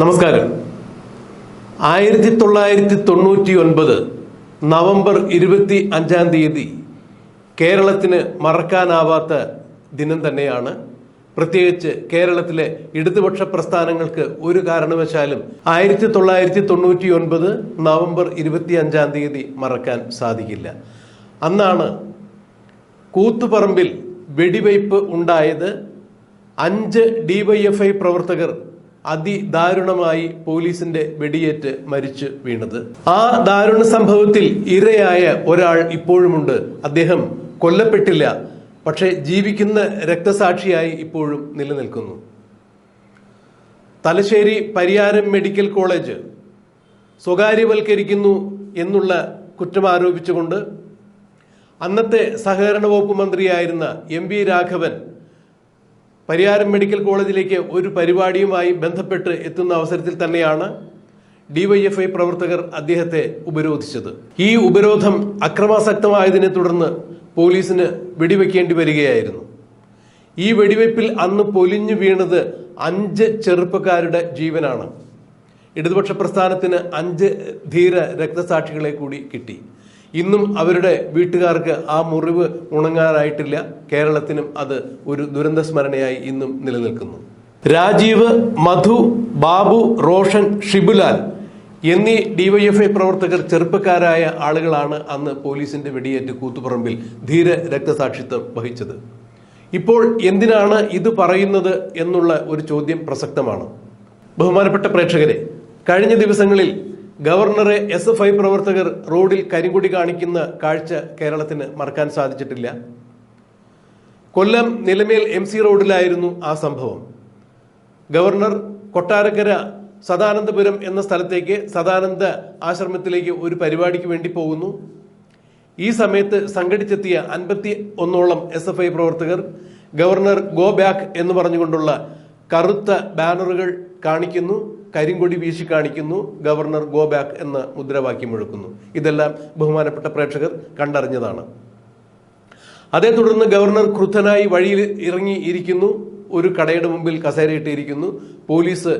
നമസ്കാരം. ആയിരത്തി തൊള്ളായിരത്തി തൊണ്ണൂറ്റി ഒൻപത് നവംബർ ഇരുപത്തി അഞ്ചാം തീയതി കേരളത്തിന് മറക്കാനാവാത്ത ദിനം തന്നെയാണ്. പ്രത്യേകിച്ച് കേരളത്തിലെ ഇടതുപക്ഷ പ്രസ്ഥാനങ്ങൾക്ക് ഒരു കാരണവശാലും ആയിരത്തി തൊള്ളായിരത്തി തൊണ്ണൂറ്റി ഒൻപത് നവംബർ ഇരുപത്തി അഞ്ചാം തീയതി മറക്കാൻ സാധിക്കില്ല. അന്നാണ് കൂത്തുപറമ്പിൽ വെടിവയ്പ് ഉണ്ടായത്. അഞ്ച് ഡി വൈ എഫ് ഐ പ്രവർത്തകർ അതിദാരുണമായി പോലീസിന്റെ വെടിയേറ്റ് മരിച്ചു വീണത്. ആ ദാരുണ സംഭവത്തിൽ ഇരയായ ഒരാൾ ഇപ്പോഴുമുണ്ട്. അദ്ദേഹം കൊല്ലപ്പെട്ടില്ല. പക്ഷേ ജീവിക്കുന്ന രക്തസാക്ഷിയായി ഇപ്പോഴും നിലനിൽക്കുന്നു. തലശ്ശേരി പരിയാരം മെഡിക്കൽ കോളേജ് സ്വകാര്യവൽക്കരിക്കുന്നു എന്നുള്ള കുറ്റം ആരോപിച്ചുകൊണ്ട് അന്നത്തെ സഹകരണ വകുപ്പ് മന്ത്രിയായിരുന്ന M V Raghavan Pariyaram medical കോളേജിലേക്ക് ഒരു പരിപാടിയുമായി ബന്ധപ്പെട്ട് എത്തുന്ന അവസരത്തിൽ തന്നെയാണ് ഡിവൈഎഫ്ഐ പ്രവർത്തകർ അദ്ദേഹത്തെ ഉപരോധിച്ചത്. ഈ ഉപരോധം അക്രമാസക്തമായതിനെ തുടർന്ന് പോലീസിന് വെടിവെക്കേണ്ടി വരികയായിരുന്നു. ഈ വെടിവെപ്പിൽ അന്ന് പൊലിഞ്ഞു വീണത് അഞ്ച് ചെറുപ്പക്കാരുടെ ജീവനാണ്. ഇടതുപക്ഷ പ്രസ്ഥാനത്തിന് അഞ്ച് ധീര രക്തസാക്ഷികളെ കൂടി കിട്ടി. ഇന്നും അവരുടെ വീട്ടുകാർക്ക് ആ മുറിവ് ഉണങ്ങാനായിട്ടില്ല. കേരളത്തിനും അത് ഒരു ദുരന്ത സ്മരണയായി ഇന്നും നിലനിൽക്കുന്നു. രാജീവ് മധു ബാബു റോഷൻ ഷിബുലാൽ എന്നീ ഡിവൈഎഫ്ഐ പ്രവർത്തകർ ചെറുപ്പക്കാരായ ആളുകളാണ് അന്ന് പോലീസിന്റെ വെടിയേറ്റ് കൂത്തുപറമ്പിൽ ധീര രക്തസാക്ഷിത്വം വഹിച്ചത്. ഇപ്പോൾ എന്തിനാണ് ഇത് പറയുന്നത് എന്നുള്ള ഒരു ചോദ്യം പ്രസക്തമാണ്. ബഹുമാനപ്പെട്ട പ്രേക്ഷകരെ കഴിഞ്ഞ ദിവസങ്ങളിൽ ഗവർണറെ എസ് എഫ് ഐ പ്രവർത്തകർ റോഡിൽ കരിങ്കൊടി കാണിക്കുന്ന കാഴ്ച കേരളത്തിന് മറക്കാൻ സാധിച്ചിട്ടില്ല. കൊല്ലം നിലമേൽ എം സി റോഡിലായിരുന്നു ആ സംഭവം. ഗവർണർ കൊട്ടാരക്കര സദാനന്ദപുരം എന്ന സ്ഥലത്തേക്ക് സദാനന്ദ ആശ്രമത്തിലേക്ക് ഒരു പരിപാടിക്ക് വേണ്ടി പോകുന്നു. ഈ സമയത്ത് സംഘടിച്ചെത്തിയ അൻപത്തി ഒന്നോളം എസ് എഫ് ഐ പ്രവർത്തകർ ഗവർണർ ഗോ ബാക്ക് എന്ന് പറഞ്ഞുകൊണ്ടുള്ള കറുത്ത ബാനറുകൾ കാണിക്കുന്നു. കരിങ്കൊടി വീശി കാണിക്കുന്നു ഗവർണർ ഗോ ബാക്ക് എന്ന മുദ്രാവാക്യം മുഴക്കുന്നു ഇതെല്ലാം ബഹുമാനപ്പെട്ട പ്രേക്ഷകർ കണ്ടറിഞ്ഞതാണ്. അതേ തുടർന്ന് ഗവർണർ ക്രുദ്ധനായി വഴിയിൽ ഇറങ്ങി ഇരിക്കുന്നു ഒരു കടയുടെ മുമ്പിൽ കസേരയിട്ടിരിക്കുന്നു പോലീസ്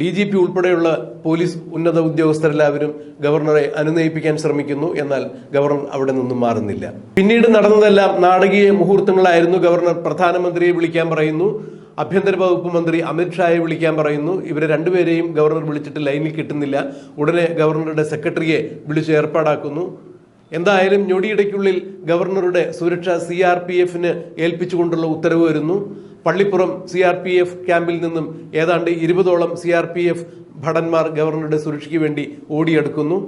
ഡി ജി പി ഉൾപ്പെടെയുള്ള പോലീസ് ഉന്നത ഉദ്യോഗസ്ഥരെല്ലാവരും ഗവർണറെ അനുനയിപ്പിക്കാൻ ശ്രമിക്കുന്നു. എന്നാൽ ഗവർണർ അവിടെ നിന്നും മാറുന്നില്ല. പിന്നീട് നടന്നതെല്ലാം നാടകീയ മുഹൂർത്തങ്ങളായിരുന്നു. ഗവർണർ പ്രധാനമന്ത്രിയെ വിളിക്കാൻ പറയുന്നു. ആഭ്യന്തര വകുപ്പ് മന്ത്രി അമിത്ഷായെ വിളിക്കാൻ പറയുന്നു. ഇവരെ രണ്ടുപേരെയും ഗവർണർ വിളിച്ചിട്ട് ലൈനിൽ കിട്ടുന്നില്ല. ഉടനെ ഗവർണറുടെ സെക്രട്ടറിയെ വിളിച്ച് ഏർപ്പാടാക്കുന്നു. എന്തായാലും ഞൊടിയിടയ്ക്കുള്ളിൽ ഗവർണറുടെ സുരക്ഷ സി ആർ പി എഫിന് ഏൽപ്പിച്ചുകൊണ്ടുള്ള ഉത്തരവ് വരുന്നു. Pallippuram C R P F ക്യാമ്പിൽ നിന്നും ഏതാണ്ട് ഇരുപതോളം സി ആർ പി എഫ് ഭടന്മാർ ഗവർണറുടെ സുരക്ഷയ്ക്ക് വേണ്ടി ഓടിയെടുക്കുന്നു.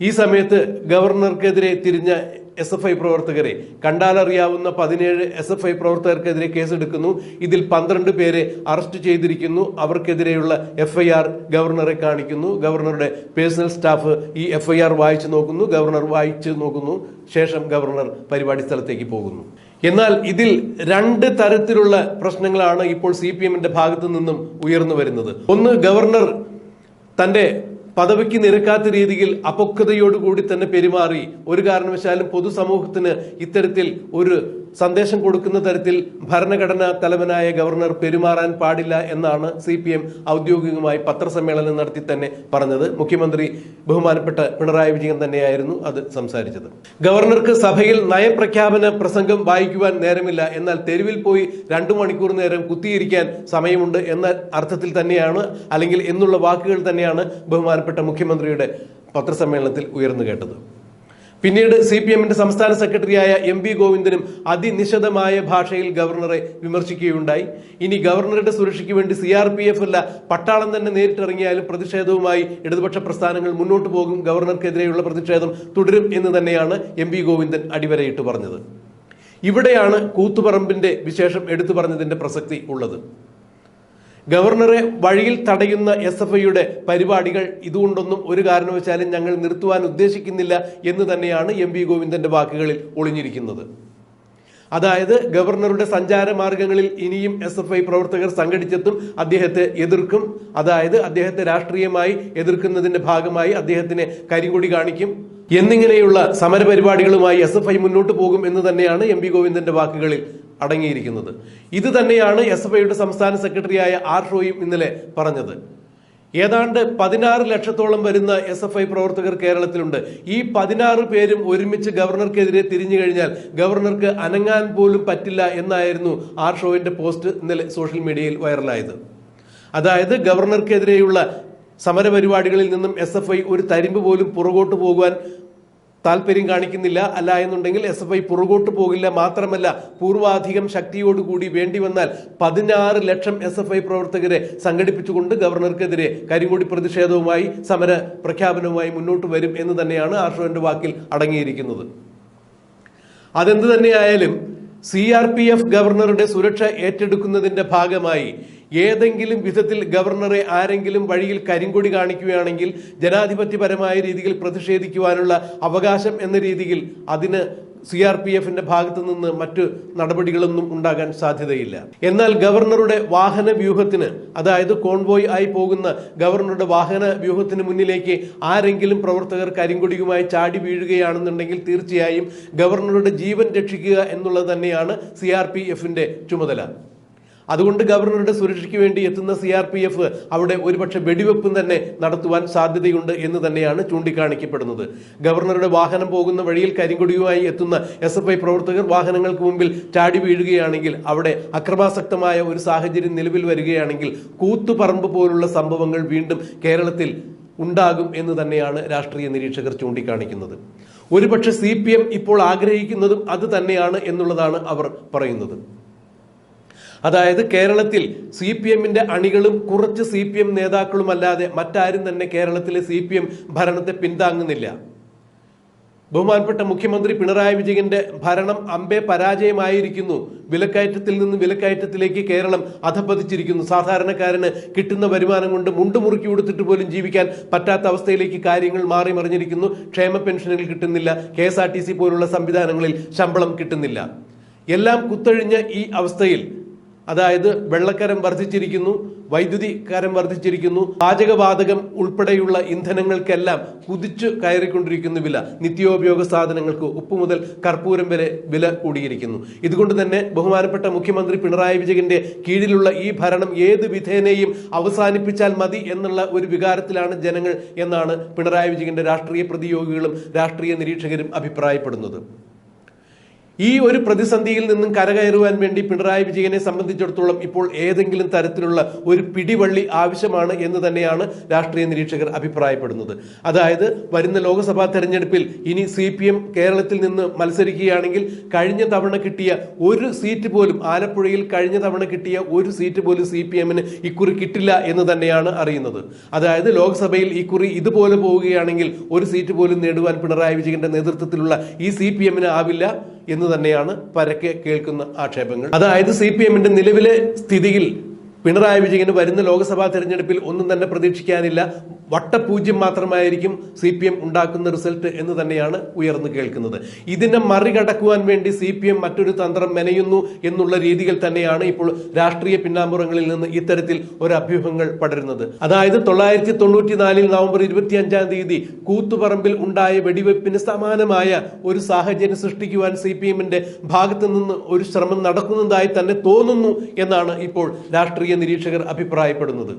ഈ സമയത്ത് ഗവർണർക്കെതിരെ തിരിഞ്ഞ എസ് എഫ് ഐ പ്രവർത്തകരെ. കണ്ടാലറിയാവുന്ന പതിനേഴ് എസ് എഫ് ഐ പ്രവർത്തകർക്കെതിരെ കേസെടുക്കുന്നു. ഇതിൽ പന്ത്രണ്ട് പേരെ അറസ്റ്റ് ചെയ്തിരിക്കുന്നു. അവർക്കെതിരെയുള്ള എഫ് ഐ ആർ ഗവർണറെ കാണിക്കുന്നു. ഗവർണറുടെ പേഴ്സണൽ സ്റ്റാഫ് ഈ എഫ് ഐ ആർ വായിച്ചു നോക്കുന്നു. ഗവർണർ വായിച്ചു നോക്കുന്നു. ശേഷം ഗവർണർ പരിപാടി സ്ഥലത്തേക്ക് പോകുന്നു. എന്നാൽ ഇതിൽ രണ്ട് തരത്തിലുള്ള പ്രശ്നങ്ങളാണ് ഇപ്പോൾ സി പി എമ്മിന്റെ ഭാഗത്തു നിന്നും ഉയർന്നു വരുന്നത്. ഒന്ന് ഗവർണർ തന്റെ പദവിക്ക് നിരക്കാത്ത രീതിയിൽ അപക്വതയോടുകൂടി തന്നെ പെരുമാറി ഒരു കാരണവശാലും പൊതുസമൂഹത്തിന് ഇത്തരത്തിൽ ഒരു സന്ദേശം കൊടുക്കുന്ന തരത്തിൽ ഭരണഘടനാ തലവനായ ഗവർണർ പെരുമാറാൻ പാടില്ല എന്നാണ് സി പി എം ഔദ്യോഗികമായി പത്രസമ്മേളനം നടത്തി തന്നെ പറഞ്ഞത്. മുഖ്യമന്ത്രി ബഹുമാനപ്പെട്ട പിണറായി വിജയൻ തന്നെയായിരുന്നു അത് സംസാരിച്ചത്. ഗവർണർക്ക് സഭയിൽ നയപ്രഖ്യാപന പ്രസംഗം വായിക്കുവാൻ നേരമില്ല. എന്നാൽ തെരുവിൽ പോയി രണ്ടു മണിക്കൂർ നേരം കുത്തിയിരിക്കാൻ സമയമുണ്ട് എന്ന അർത്ഥത്തിൽ തന്നെയാണ് അല്ലെങ്കിൽ എന്നുള്ള വാക്കുകൾ തന്നെയാണ് ബഹുമാനപ്പെട്ട മുഖ്യമന്ത്രിയുടെ പത്രസമ്മേളനത്തിൽ ഉയർന്നു കേട്ടത്. പിന്നീട് സി പി എമ്മിന്റെ സംസ്ഥാന സെക്രട്ടറിയായ എം വി ഗോവിന്ദനും അതിനിശിതമായ ഭാഷയിൽ ഗവർണറെ വിമർശിക്കുകയുണ്ടായി. ഇനി ഗവർണറുടെ സുരക്ഷയ്ക്ക് വേണ്ടി സി ആർ പി എഫ് അല്ല പട്ടാളം തന്നെ നേരിട്ടിറങ്ങിയാലും പ്രതിഷേധവുമായി ഇടതുപക്ഷ പ്രസ്ഥാനങ്ങൾ മുന്നോട്ട് പോകും ഗവർണർക്കെതിരെയുള്ള പ്രതിഷേധം തുടരും എന്ന് തന്നെയാണ് എം വി ഗോവിന്ദൻ അടിവരയിട്ട് പറഞ്ഞത്. ഇവിടെയാണ് കൂത്തുപറമ്പിന്റെ വിശേഷം എടുത്തു പറഞ്ഞതിന്റെ പ്രസക്തി ഉള്ളത്. ഗവർണറെ വഴിയിൽ തടയുന്ന എസ് എഫ് ഐയുടെ പരിപാടികൾ ഇതുകൊണ്ടൊന്നും ഒരു കാരണവശാലും ഞങ്ങൾ നിർത്തുവാൻ ഉദ്ദേശിക്കുന്നില്ല എന്ന് തന്നെയാണ് എം വി ഗോവിന്ദന്റെ വാക്കുകളിൽ ഒളിഞ്ഞിരിക്കുന്നത്. അതായത് ഗവർണറുടെ സഞ്ചാര മാർഗങ്ങളിൽ ഇനിയും എസ് എഫ് ഐ പ്രവർത്തകർ സംഘടിച്ചെത്തും അദ്ദേഹത്തെ എതിർക്കും. അതായത് അദ്ദേഹത്തെ രാഷ്ട്രീയമായി എതിർക്കുന്നതിന്റെ ഭാഗമായി അദ്ദേഹത്തിന് കരികൂടി കാണിക്കും. എന്നിങ്ങനെയുള്ള സമരപരിപാടികളുമായി എസ് എഫ് ഐ മുന്നോട്ട് പോകും എന്ന് തന്നെയാണ് എം പി ഗോവിന്ദന്റെ വാക്കുകളിൽ അടങ്ങിയിരിക്കുന്നത്. ഇത് തന്നെയാണ് എസ് എഫ് ഐയുടെ സംസ്ഥാന സെക്രട്ടറിയായ ആർ ഷോയും ഇന്നലെ പറഞ്ഞത്. ഏതാണ്ട് പതിനാറ് ലക്ഷത്തോളം വരുന്ന എസ് എഫ് ഐ പ്രവർത്തകർ കേരളത്തിലുണ്ട്. ഈ പതിനാറ് പേരും ഒരുമിച്ച് ഗവർണർക്കെതിരെ തിരിഞ്ഞു കഴിഞ്ഞാൽ ഗവർണർക്ക് അനങ്ങാൻ പോലും പറ്റില്ല എന്നായിരുന്നു ആർ ഷോവിന്റെ പോസ്റ്റ് ഇന്നലെ സോഷ്യൽ മീഡിയയിൽ വൈറലായത്. അതായത് ഗവർണർക്കെതിരെയുള്ള സമരപരിപാടികളിൽ നിന്നും എസ് എഫ് ഐ ഒരു തരിമ്പ് പോലും പുറകോട്ട് പോകുവാൻ താല്പര്യം കാണിക്കുന്നില്ല അല്ല എന്നുണ്ടെങ്കിൽ എസ് എഫ് ഐ പുറകോട്ട് പോകില്ല മാത്രമല്ല പൂർവാധികം ശക്തിയോടുകൂടി വേണ്ടി വന്നാൽ പതിനാറ് ലക്ഷം എസ് എഫ് ഐ പ്രവർത്തകരെ സംഘടിപ്പിച്ചുകൊണ്ട് ഗവർണർക്കെതിരെ കരിങ്കൊടി പ്രതിഷേധവുമായി സമര പ്രഖ്യാപനവുമായി മുന്നോട്ട് വരും എന്ന് തന്നെയാണ് ആർഷോന്റെ വാക്കിൽ അടങ്ങിയിരിക്കുന്നത്. അതെന്ത് തന്നെയായാലും സി ആർ പി എഫ് ഗവർണറുടെ സുരക്ഷ ഏറ്റെടുക്കുന്നതിന്റെ ഭാഗമായി ഏതെങ്കിലും വിധത്തിൽ ഗവർണറെ ആരെങ്കിലും വഴിയിൽ കരിങ്കൊടി കാണിക്കുകയാണെങ്കിൽ ജനാധിപത്യപരമായ രീതിയിൽ പ്രതിഷേധിക്കുവാനുള്ള അവകാശം എന്ന രീതിയിൽ അതിന് സി ആർ പി എഫിന്റെ ഭാഗത്തു നിന്ന് മറ്റു നടപടികളൊന്നും ഉണ്ടാകാൻ സാധ്യതയില്ല. എന്നാൽ ഗവർണറുടെ വാഹന വ്യൂഹത്തിന് അതായത് കോൺവോയ് ആയി പോകുന്ന ഗവർണറുടെ വാഹന വ്യൂഹത്തിന് മുന്നിലേക്ക് ആരെങ്കിലും പ്രവർത്തകർ കരിങ്കൊടിയുമായി ചാടി വീഴുകയാണെന്നുണ്ടെങ്കിൽ തീർച്ചയായും ഗവർണറുടെ ജീവൻ രക്ഷിക്കുക എന്നുള്ളത് തന്നെയാണ് സി ആർ പി എഫിന്റെ ചുമതല. അതുകൊണ്ട് ഗവർണറുടെ സുരക്ഷയ്ക്ക് വേണ്ടി എത്തുന്ന സി ആർ പി എഫ് അവിടെ ഒരുപക്ഷെ വെടിവെപ്പും തന്നെ നടത്തുവാൻ സാധ്യതയുണ്ട് എന്ന് തന്നെയാണ് ചൂണ്ടിക്കാണിക്കപ്പെടുന്നത്. ഗവർണറുടെ വാഹനം പോകുന്ന വഴിയിൽ കരിങ്കൊടിയുമായി എത്തുന്ന എസ് എഫ് ഐ പ്രവർത്തകർ വാഹനങ്ങൾക്ക് മുമ്പിൽ ചാടി വീഴുകയാണെങ്കിൽ അവിടെ അക്രമാസക്തമായ ഒരു സാഹചര്യം നിലവിൽ വരികയാണെങ്കിൽ കൂത്തുപറമ്പ് പോലുള്ള സംഭവങ്ങൾ വീണ്ടും കേരളത്തിൽ ഉണ്ടാകും എന്ന് തന്നെയാണ് രാഷ്ട്രീയ നിരീക്ഷകർ ചൂണ്ടിക്കാണിക്കുന്നത്. ഒരുപക്ഷെ സി ഇപ്പോൾ ആഗ്രഹിക്കുന്നതും അത് തന്നെയാണ് എന്നുള്ളതാണ് അവർ പറയുന്നത്. അതായത് കേരളത്തിൽ സി പി എമ്മിന്റെ അണികളും കുറച്ച് സി പി എം നേതാക്കളും അല്ലാതെ മറ്റാരും തന്നെ കേരളത്തിലെ സി പി എം ഭരണത്തെ പിന്താങ്ങുന്നില്ല. ബഹുമാനപ്പെട്ട മുഖ്യമന്ത്രി പിണറായി വിജയന്റെ ഭരണം അമ്പെ പരാജയമായിരിക്കുന്നു. വിലക്കയറ്റത്തിൽ നിന്ന് വിലക്കയറ്റത്തിലേക്ക് കേരളം അധപ്പതിച്ചിരിക്കുന്നു. സാധാരണക്കാരന് കിട്ടുന്ന വരുമാനം കൊണ്ട് മുണ്ട് മുറുക്കി കൊടുത്തിട്ട് പോലും ജീവിക്കാൻ പറ്റാത്ത അവസ്ഥയിലേക്ക് കാര്യങ്ങൾ മാറി മറിഞ്ഞിരിക്കുന്നു. ക്ഷേമ പെൻഷനുകൾ കിട്ടുന്നില്ല. കെ പോലുള്ള സംവിധാനങ്ങളിൽ ശമ്പളം കിട്ടുന്നില്ല. എല്ലാം കുത്തഴിഞ്ഞ ഈ അവസ്ഥയിൽ അതായത് വെള്ളക്കരം വർദ്ധിച്ചിരിക്കുന്നു വൈദ്യുതി കരം വർദ്ധിച്ചിരിക്കുന്നു പാചകവാതകം ഉൾപ്പെടെയുള്ള ഇന്ധനങ്ങൾക്കെല്ലാം കുതിച്ചു കയറിക്കൊണ്ടിരിക്കുന്ന വില നിത്യോപയോഗ സാധനങ്ങൾക്ക് ഉപ്പ് മുതൽ കർപ്പൂരം വരെ വില കൂടിയിരിക്കുന്നു. ഇതുകൊണ്ട് തന്നെ ബഹുമാനപ്പെട്ട മുഖ്യമന്ത്രി പിണറായി വിജയന്റെ കീഴിലുള്ള ഈ ഭരണം ഏത് വിധേനയും അവസാനിപ്പിച്ചാൽ മതി എന്നുള്ള ഒരു വികാരത്തിലാണ് ജനങ്ങൾ എന്നാണ് പിണറായി വിജയന്റെ രാഷ്ട്രീയ പ്രതിയോഗികളും രാഷ്ട്രീയ നിരീക്ഷകരും അഭിപ്രായപ്പെടുന്നത്. ഈ ഒരു പ്രതിസന്ധിയിൽ നിന്നും കരകയറുവാൻ വേണ്ടി പിണറായി വിജയനെ സംബന്ധിച്ചിടത്തോളം ഇപ്പോൾ ഏതെങ്കിലും തരത്തിലുള്ള ഒരു പിടിവള്ളി ആവശ്യമാണ് എന്ന് തന്നെയാണ് രാഷ്ട്രീയ നിരീക്ഷകർ അഭിപ്രായപ്പെടുന്നത്. അതായത് വരുന്ന ലോക്സഭാ തെരഞ്ഞെടുപ്പിൽ ഇനി സി കേരളത്തിൽ നിന്ന് മത്സരിക്കുകയാണെങ്കിൽ കഴിഞ്ഞ തവണ കിട്ടിയ ഒരു സീറ്റ് പോലും ആലപ്പുഴയിൽ കഴിഞ്ഞ തവണ കിട്ടിയ ഒരു സീറ്റ് പോലും സി പി എമ്മിന് ഇക്കുറി കിട്ടില്ല എന്ന് തന്നെയാണ് അറിയുന്നത്. അതായത് ലോക്സഭയിൽ ഇക്കുറി ഇതുപോലെ പോവുകയാണെങ്കിൽ ഒരു സീറ്റ് പോലും നേടുവാൻ പിണറായി വിജയന്റെ നേതൃത്വത്തിലുള്ള ഈ സി പി എമ്മിന് ആവില്ല. എന്ന് തന്നെയാണ് പരക്കെ കേൾക്കുന്ന ആക്ഷേപങ്ങൾ. അതായത് സി പി എമ്മിന്റെ നിലവിലെ സ്ഥിതിയിൽ പിണറായി വിജയന് വരുന്ന ലോക്സഭാ തെരഞ്ഞെടുപ്പിൽ ഒന്നും തന്നെ പ്രതീക്ഷിക്കാനില്ല. വട്ടപൂജ്യം മാത്രമായിരിക്കും സി പി എം ഉണ്ടാക്കുന്ന റിസൾട്ട് എന്ന് തന്നെയാണ് ഉയർന്നു കേൾക്കുന്നത്. ഇതിനെ മറികടക്കുവാൻ വേണ്ടി സി പി എം മറ്റൊരു തന്ത്രം മെനയുന്നു എന്നുള്ള രീതിയിൽ തന്നെയാണ് ഇപ്പോൾ രാഷ്ട്രീയ പിന്നാമ്പുറങ്ങളിൽ നിന്ന് ഇത്തരത്തിൽ ഒരു അഭ്യൂഹങ്ങൾ പടരുന്നത്. അതായത് തൊള്ളായിരത്തി തൊണ്ണൂറ്റിനാലിൽ നവംബർ ഇരുപത്തി അഞ്ചാം തീയതി കൂത്തുപറമ്പിൽ ഉണ്ടായ വെടിവെപ്പിന് സമാനമായ ഒരു സാഹചര്യം സൃഷ്ടിക്കുവാൻ സി പി എമ്മിന്റെ ഭാഗത്തു നിന്ന് ഒരു ശ്രമം നടക്കുന്നതായി തന്നെ തോന്നുന്നു എന്നാണ് ഇപ്പോൾ രാഷ്ട്രീയ നിരീക്ഷകർ അഭിപ്രായപ്പെടുന്നത്.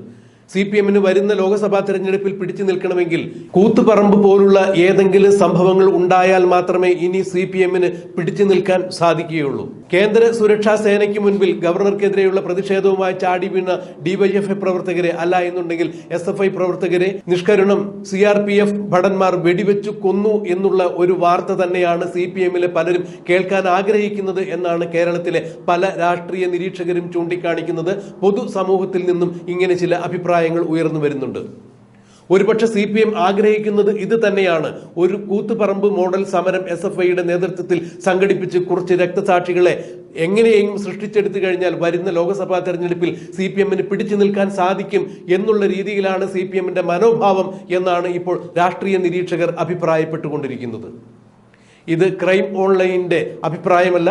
സി പി എമ്മിന് വരുന്ന ലോക്സഭാ തെരഞ്ഞെടുപ്പിൽ പിടിച്ചു നിൽക്കണമെങ്കിൽ കൂത്തുപറമ്പ് പോലുള്ള ഏതെങ്കിലും സംഭവങ്ങൾ ഉണ്ടായാൽ മാത്രമേ ഇനി സി പി എമ്മിന് പിടിച്ചു നിൽക്കാൻ സാധിക്കുകയുള്ളൂ. കേന്ദ്ര സുരക്ഷാ സേനയ്ക്ക് മുൻപിൽ ഗവർണർക്കെതിരെയുള്ള പ്രതിഷേധവുമായി ചാടി വീണ ഡിവൈഎഫ്ഐ പ്രവർത്തകരെ അല്ല എന്നുണ്ടെങ്കിൽ എസ് എഫ് ഐ പ്രവർത്തകരെ നിഷ്കരണം സി ആർ പി എഫ് ഭടന്മാർ വെടിവെച്ചു കൊന്നു എന്നുള്ള ഒരു വാർത്ത തന്നെയാണ് സി പി എമ്മിലെ പലരും കേൾക്കാൻ ആഗ്രഹിക്കുന്നത് എന്നാണ് കേരളത്തിലെ പല രാഷ്ട്രീയ നിരീക്ഷകരും ചൂണ്ടിക്കാണിക്കുന്നത്. പൊതുസമൂഹത്തിൽ നിന്നും ഇങ്ങനെ ചില അഭിപ്രായങ്ങൾ ഉയർന്നു വരുന്നുണ്ട്. ഒരുപക്ഷെ സി പി എം ആഗ്രഹിക്കുന്നത് ഇത് തന്നെയാണ്. ഒരു കൂത്തുപറമ്പ് മോഡൽ സമരം എസ് എഫ് ഐയുടെ നേതൃത്വത്തിൽ സംഘടിപ്പിച്ച് കുറച്ച് രക്തസാക്ഷികളെ എങ്ങനെയെങ്കിലും സൃഷ്ടിച്ചെടുത്തു കഴിഞ്ഞാൽ വരുന്ന ലോക്സഭാ തെരഞ്ഞെടുപ്പിൽ സി പി എമ്മിന് പിടിച്ചു നിൽക്കാൻ സാധിക്കും എന്നുള്ള രീതിയിലാണ് സി പി എമ്മിന്റെ മനോഭാവം എന്നാണ് ഇപ്പോൾ രാഷ്ട്രീയ നിരീക്ഷകർ അഭിപ്രായപ്പെട്ടുകൊണ്ടിരിക്കുന്നത്. ഇത് ക്രൈം ഓൺലൈനിന്റെ അഭിപ്രായമല്ല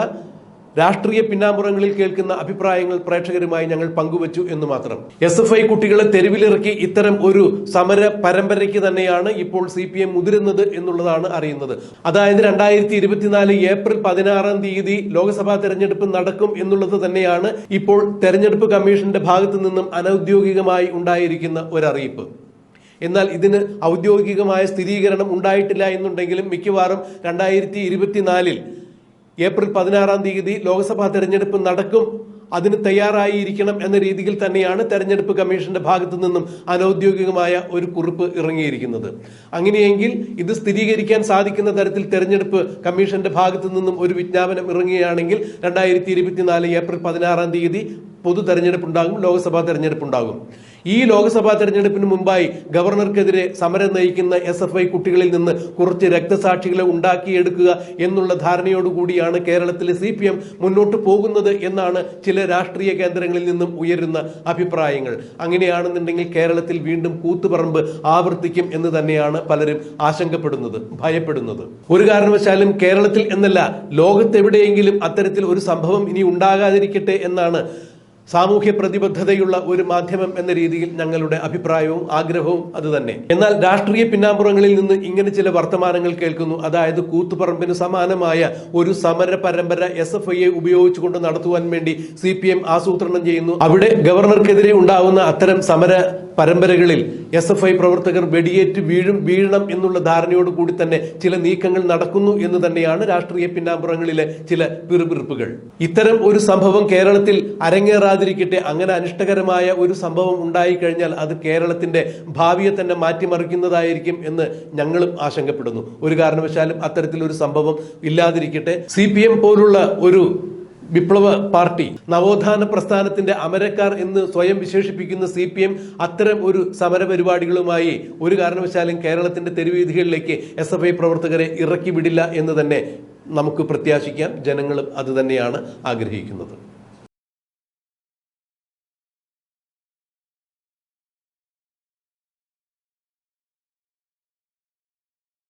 രാഷ്ട്രീയ പിന്നാമ്പുറങ്ങളിൽ കേൾക്കുന്ന അഭിപ്രായങ്ങൾ പ്രേക്ഷകരുമായി ഞങ്ങൾ പങ്കുവച്ചു എന്ന് മാത്രം. എസ് എഫ് ഐ കുട്ടികളെ തെരുവിലിറക്കി ഇത്തരം ഒരു സമര പരമ്പരയ്ക്ക് തന്നെയാണ് ഇപ്പോൾ സി പി എം മുതിരുന്നത് എന്നുള്ളതാണ് അറിയുന്നത്. അതായത് രണ്ടായിരത്തി ഇരുപത്തിനാല് ഏപ്രിൽ പതിനാറാം തീയതി ലോക്സഭാ തെരഞ്ഞെടുപ്പ് നടക്കും എന്നുള്ളത് തന്നെയാണ് ഇപ്പോൾ തെരഞ്ഞെടുപ്പ് കമ്മീഷന്റെ ഭാഗത്തു നിന്നും അനൌദ്യോഗികമായി ഉണ്ടായിരിക്കുന്ന ഒരറിയിപ്പ്. എന്നാൽ ഇതിന് ഔദ്യോഗികമായ സ്ഥിരീകരണം ഉണ്ടായിട്ടില്ല എന്നുണ്ടെങ്കിലും മിക്കവാറും രണ്ടായിരത്തി ഇരുപത്തിനാലിൽ ഏപ്രിൽ പതിനാറാം തീയതി ലോക്സഭാ തെരഞ്ഞെടുപ്പ് നടക്കും. അതിന് തയ്യാറായിരിക്കണം എന്ന രീതിയിൽ തന്നെയാണ് തെരഞ്ഞെടുപ്പ് കമ്മീഷന്റെ ഭാഗത്തു നിന്നും അനൌദ്യോഗികമായ ഒരു കുറിപ്പ് ഇറങ്ങിയിരിക്കുന്നത്. അങ്ങനെയെങ്കിൽ ഇത് സ്ഥിരീകരിക്കാൻ സാധിക്കുന്ന തരത്തിൽ തെരഞ്ഞെടുപ്പ് കമ്മീഷന്റെ ഭാഗത്തു നിന്നും ഒരു വിജ്ഞാപനം ഇറങ്ങുകയാണെങ്കിൽ രണ്ടായിരത്തി ഇരുപത്തിനാല് ഏപ്രിൽ പതിനാറാം തീയതി പൊതു തെരഞ്ഞെടുപ്പ് ഉണ്ടാകും ലോക്സഭാ തെരഞ്ഞെടുപ്പ് ഉണ്ടാകും ഈ ലോക്സഭാ തെരഞ്ഞെടുപ്പിന് മുമ്പായി ഗവർണർക്കെതിരെ സമരം നയിക്കുന്ന എസ് എഫ് ഐ കുട്ടികളിൽ നിന്ന് കുറച്ച് രക്തസാക്ഷികളെ ഉണ്ടാക്കിയെടുക്കുക എന്നുള്ള ധാരണയോടുകൂടിയാണ് കേരളത്തിലെ സി പി എം മുന്നോട്ട് പോകുന്നത് എന്നാണ് ചില രാഷ്ട്രീയ കേന്ദ്രങ്ങളിൽ നിന്നും ഉയരുന്ന അഭിപ്രായങ്ങൾ. അങ്ങനെയാണെന്നുണ്ടെങ്കിൽ കേരളത്തിൽ വീണ്ടും കൂത്തുപറമ്പ് ആവർത്തിക്കും എന്ന് തന്നെയാണ് പലരും ആശങ്കപ്പെടുന്നത് ഭയപ്പെടുന്നത്. ഒരു കാരണവശാലും കേരളത്തിൽ എന്നല്ല ലോകത്തെവിടെയെങ്കിലും അത്തരത്തിൽ ഒരു സംഭവം ഇനി ഉണ്ടാകാതിരിക്കട്ടെ എന്നാണ് സാമൂഹ്യ പ്രതിബദ്ധതയുള്ള ഒരു മാധ്യമം എന്ന രീതിയിൽ ഞങ്ങളുടെ അഭിപ്രായവും ആഗ്രഹവും അത് തന്നെ. എന്നാൽ രാഷ്ട്രീയ പിന്നാമ്പുറങ്ങളിൽ നിന്ന് ഇങ്ങനെ ചില വർത്തമാനങ്ങൾ കേൾക്കുന്നു. അതായത് കൂത്തുപറമ്പിന് സമാനമായ ഒരു സമര പരമ്പര എസ് എഫ് ഐയെ ഉപയോഗിച്ചുകൊണ്ട് നടത്തുവാൻ വേണ്ടി സി പി എം ആസൂത്രണം ചെയ്യുന്നു. അവിടെ ഗവർണർക്കെതിരെ ഉണ്ടാവുന്ന അത്തരം സമര പരമ്പരകളിൽ എസ് എഫ് ഐ പ്രവർത്തകർ വെടിയേറ്റ് വീഴും വീഴണം എന്നുള്ള ധാരണയോട് കൂടി തന്നെ ചില നീക്കങ്ങൾ നടക്കുന്നു എന്ന് തന്നെയാണ് രാഷ്ട്രീയ പിന്നാമ്പുറങ്ങളിലെ ചില പിറുപിറുപ്പുകൾ. ഇത്തരം ഒരു സംഭവം കേരളത്തിൽ അരങ്ങേറാതിരിക്കട്ടെ അങ്ങനെ അനിഷ്ടകരമായ ഒരു സംഭവം ഉണ്ടായി കഴിഞ്ഞാൽ അത് കേരളത്തിന്റെ ഭാവിയെ തന്നെ മാറ്റിമറിക്കുന്നതായിരിക്കും എന്ന് ഞങ്ങളും ആശങ്കപ്പെടുന്നു. ഒരു കാരണവശാലും അത്തരത്തിൽ ഒരു സംഭവം ഇല്ലാതിരിക്കട്ടെ. സി പോലുള്ള ഒരു വിപ്ലവ പാർട്ടി നവോത്ഥാന പ്രസ്ഥാനത്തിന്റെ അമരക്കാർ എന്ന് സ്വയം വിശേഷിപ്പിക്കുന്ന സി പി എം അത്തരം ഒരു സമരപരിപാടികളുമായി ഒരു കാരണവശാലും കേരളത്തിന്റെ തെരുവീഥികളിലേക്ക് എസ് എഫ് ഐ പ്രവർത്തകരെ ഇറക്കി വിടില്ല എന്ന് തന്നെ നമുക്ക് പ്രത്യാശിക്കാം. ജനങ്ങളും അത് തന്നെയാണ് ആഗ്രഹിക്കുന്നത്.